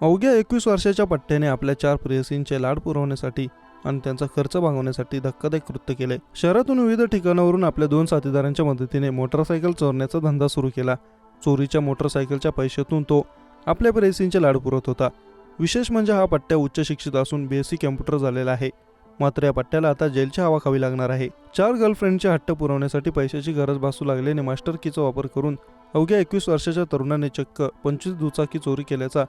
अवघ्या एकवीस वर्षाच्या पट्ट्याने आपल्या चार प्रेयसींचे लाड पुरवण्यासाठी आणि त्यांचा खर्च भागवण्यासाठी धक्कादायक कृत्य केले. शहरातून विविध ठिकाणावरून आपल्या दोन साथीदारांच्या मदतीने मोटरसायकल चोरण्याचा धंदा सुरू केला. चोरीच्या मोटरसायकलच्या पैशातून तो आपल्या प्रेयसींचे लाड पुरवत होता. विशेष म्हणजे हा पट्ट्या उच्च शिक्षित असून बीएससी कॅम्प्युटर झालेला आहे. मात्र या पट्ट्याला आता जेलची हवा खावी लागणार आहे. चार गर्लफ्रेंडचे हट्ट पुरवण्यासाठी पैशाची गरज भासू लागल्याने मास्टर कीचा वापर करून अवघ्या एकवीस वर्षाच्या तरुणाने चक्क पंचवीस दुचाकी चोरी केल्याचा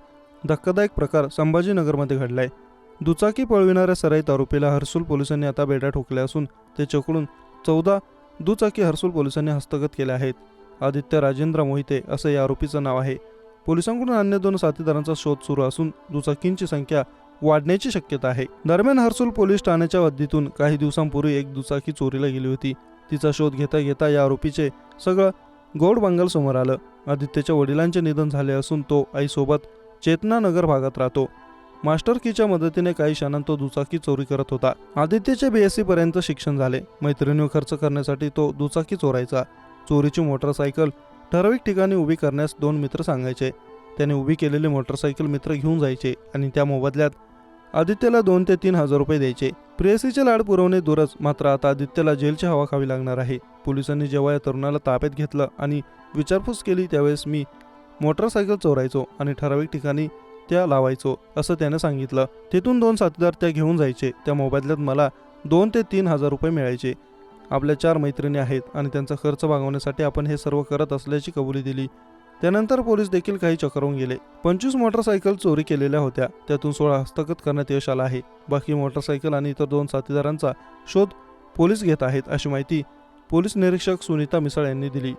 धक्कादायक प्रकार संभाजीनगरमध्ये घडलाय. दुचाकी पळविणाऱ्या सराईत आरोपीला हर्सुल पोलिसांनी आता बेड्या ठोकल्या असून ते चकडून चौदा दुचाकी हर्सुल पोलिसांनी हस्तगत केल्या आहेत. आदित्य राजेंद्र मोहिते असं या आरोपीचं नाव आहे. पोलिसांकडून अन्य दोन साथीदारांचा शोध सुरू असून दुचाकींची संख्या वाढण्याची शक्यता आहे. दरम्यान हर्सुल पोलीस ठाण्याच्या हद्दीतून काही दिवसांपूर्वी एक दुचाकी चोरीला गेली होती. तिचा शोध घेता घेता या आरोपीचे सगळं गोड बंगाल समोर आलं. आदित्यच्या वडिलांचे निधन झाले असून तो आईसोबत चेतना नगर भागात राहतो. मास्टर कीच्या मदतीने काही क्षणांत तो दुचाकी चोरी करत होता. आदित्यचे बीएससी पर्यंत शिक्षण झाले. मैत्रिणीवर खर्च करण्यासाठी तो दुचाकी चोरायचा. चोरीची मोटरसायकल ठराविक ठिकाणी उभी करण्यास दोन मित्र सांगायचे. त्याने उभी केलेली मोटरसायकल मित्र घेऊन जायचे आणि त्या मोबदल्यात आदित्यला दोन ते तीन हजार रुपये द्यायचे. प्रेयसीचे लाड पुरवणे दूरच मात्र आता आदित्यला जेलची हवा खावी लागणार आहे. पोलिसांनी जेव्हा या तरुणाला ताब्यात घेतलं आणि विचारपूस केली त्यावेळेस मी मोटरसायकल चोरायचो आणि ठराविक ठिकाणी त्या लावायचो असं त्यानं सांगितलं. तिथून दोन साथीदार त्या घेऊन जायचे. त्या मोबदल्यात मला दोन ते तीन हजार रुपये मिळायचे. आपल्या चार मैत्रिणी आहेत आणि त्यांचा खर्च भागवण्यासाठी आपण हे सर्व करत असल्याची कबुली दिली. त्यानंतर पोलीस देखील काही चक्रावून गेले. पंचवीस मोटरसायकल चोरी केलेल्या होत्या. त्यातून सोळा हस्तगत करण्यात यश आला आहे. बाकी मोटरसायकल आणि इतर दोन साथीदारांचा शोध पोलीस घेत आहेत अशी माहिती पोलीस निरीक्षक सुनीता मिसाळ यांनी दिली.